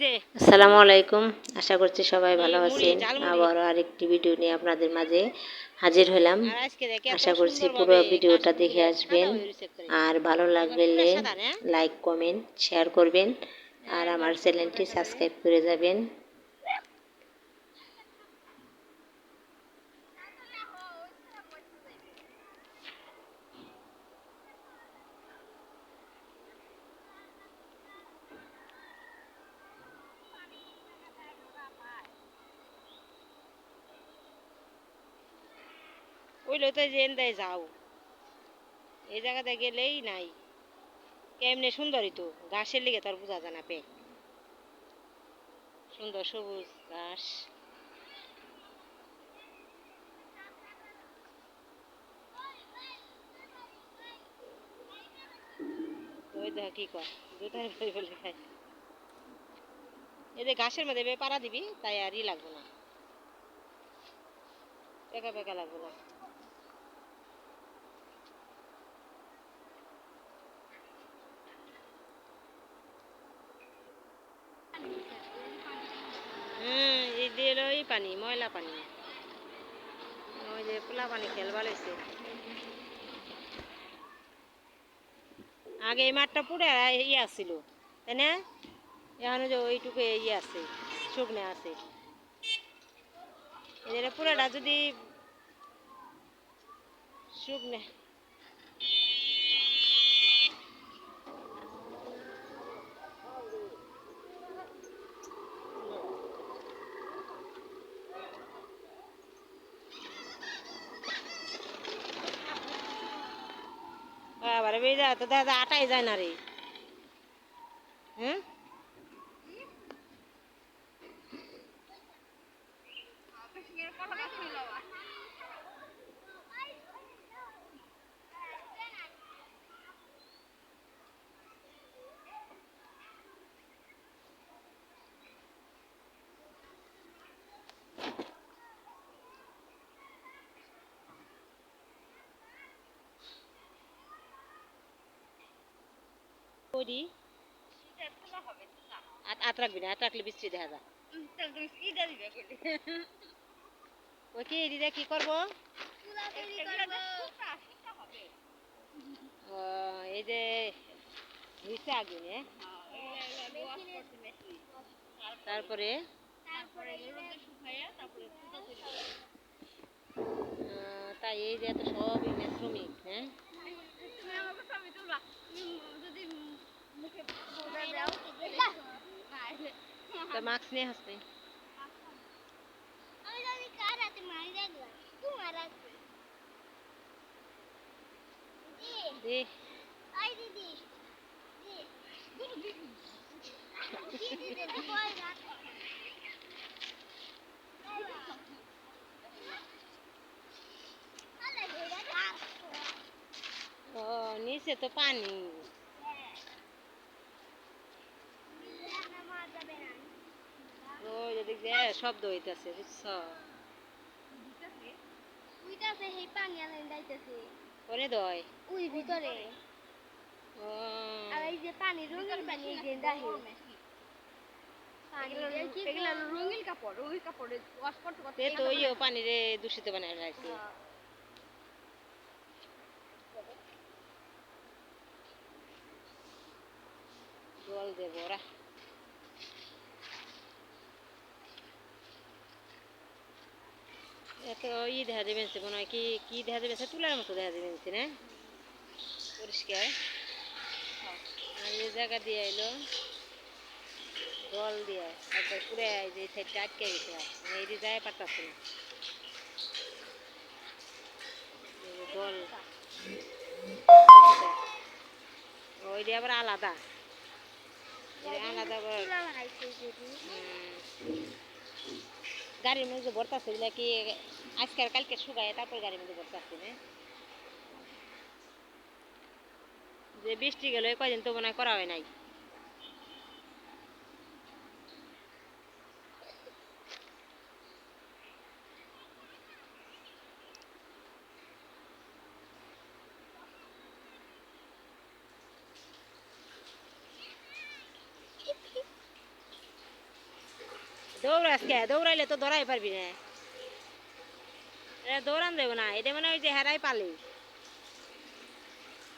আসসালামু আলাইকুম। আশা করছি সবাই ভালো আছেন। আবার আবারও আরেকটি ভিডিও নিয়ে আপনাদের মাঝে হাজির হলাম। আশা করছি পুরো ভিডিওটা দেখে আসবেন। হয়ে। আর ভালো লাগলে? লাইক কমেন্ট শেয়ার করবেন। আর আমার চ্যানেলটি সাবস্ক্রাইব করে যাবেন। ওই লোতে জেন যাও। এই জায়গাতে গেলেই নাই। কেমনে সুন্দরই তো, ঘাসের লিগে তার বোঝা যায় না পে। সুন্দর সবুজ ঘাস। ওই দেখ কি কর দুধারে খাই এই যে ঘাসের মধ্যে পাড়া দিবি, তাই আর ই লাগবে না। পেকা পেকা লাগবে না হুম এই দিয়ে হলো এই পানি, ময়লা পানি। ওই যে পোলা পানি খেলবা লইছে আগে এই মাঠটা পুরো ইয়ে আসছিল তাই না এখন যে ওইটুকু ইয়ে আছে শুকনো আছে। এদের পুরাটা যদি শুকনো আবার বেজা তো দেখা যায় আটাই যায় না রে। হ্যাঁ? করি। আত রাখবি না, আত রাখলে বৃষ্টি দেখা ওই কি করব? এই যে তারপরে? তাই এই যে এত সবই শ্রমিক হ্যাঁ? তা মাস্ক নিয়ে হাসতে? দে। ও নিচে তো পানি। ওই যেদিক শব্দ হইতাছে বুঝছ? কোনে দয়? উই ভিতরে। ও। আর এই যে পানি রঙিন পানি এই যে দাহি। পানি রঙিন কাপড় রঙিন কাপড়ে ওয়াশ করতে করতে তে তো পানিরে দূষিত বানায় রাখছে জল দেবো ওরা এত ই দেখা যাবে মনে হয় কি কি দেখা যাবে? তুলার মতো দেখা যাবে না পরিষ্কার? আর এই জায়গা দিয়ে এলো জল দিয়ে একবার পুরে এই যে সাইডটা আটকে গেছে এই দিয়ে যায় পারতাছে না। জল। ওই দিয়ে আবার আলাদা। আলাদা আবার তুলা বানাইছে যদি হুম। গাড়ির মধ্যে ভরতাছে এগুলা কি আজকাল কালকে শুকায়, তারপর গাড়ির মধ্যে ভরতাছে না। যে বৃষ্টি গেল কয়দিন তো মনে করা হয় নাই। দৌড়াস কে দৌড়াইলে তো ধরাই পারবি না। এটা দৌড়ান দেব না, এটা মানে ওই যে হেরাই পালি।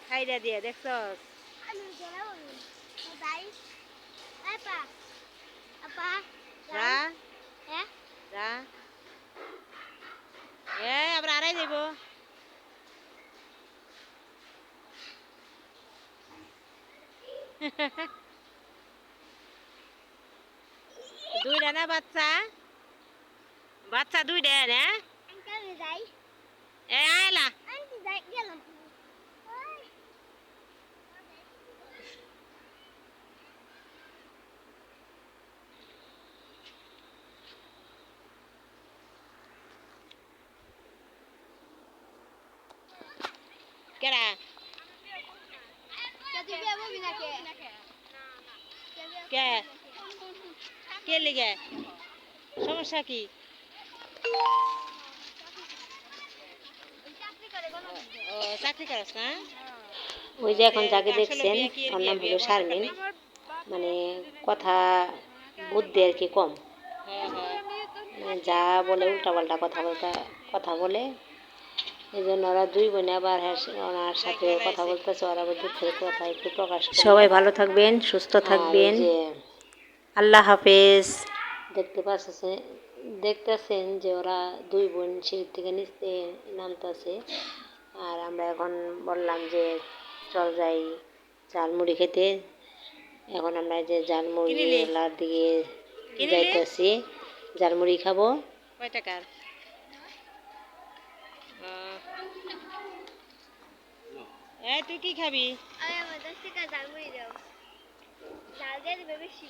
খাইটা দিয়ে, দেখছস? আমি গেলাম যাই আপা আপা যা হ্যাঁ যা এ আবার আড়াই দেব দুইটা না বাচ্চা বাচ্চা দুইটা না আমি যাই এ আয়লা আমি যাই গেলাম ওই কেডা তুই কে বলবি না কে লিগে? সমস্যা কি? চাকরি করে কোনো ও চাকরি করস না? ওই যে এখন যাকে দেখছেন ওর নাম হলো শারমিন মানে কথা বুদ্ধি আর কি কম। মানে যা বলে উল্টাপাল্টা কথা বলতে কথা বলে। এই জন্য ওরা দুই বোনে আবার ওনার সাথে কথা বলতেছে ওরা আবার কথা একটু প্রকাশ সবাই ভালো থাকবেন সুস্থ থাকবেন। আল্লাহ হাফেজ। দেখতে পাচ্ছে দেখতেছেন যে ওরা দুই বোন সিঁড়ির থেকে নিচে নামতেছে। আর আমরা এখন বললাম যে চল যাই ঝালমুড়ি খেতে। এখন আমরা যে ঝালমুড়ি কিনিলি? ওলার দিকে? যাইতেছি ঝালমুড়ি খাব। কয় টাকার তুই কি খাবি? দশ টাকা জাল মুড়ি দাও জাল দিয়ে দেবে বেশি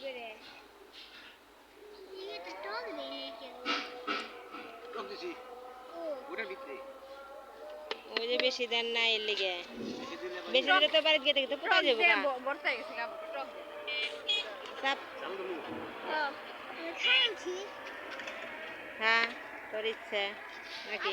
ওই যে দেন না এর লিগে। বেশি দিলে তো বাড়ি গিয়ে দেখতে পোকা যাব বর্ষা গেছে টক চাপ। হ্যাঁ তোর ইচ্ছে। নাকি?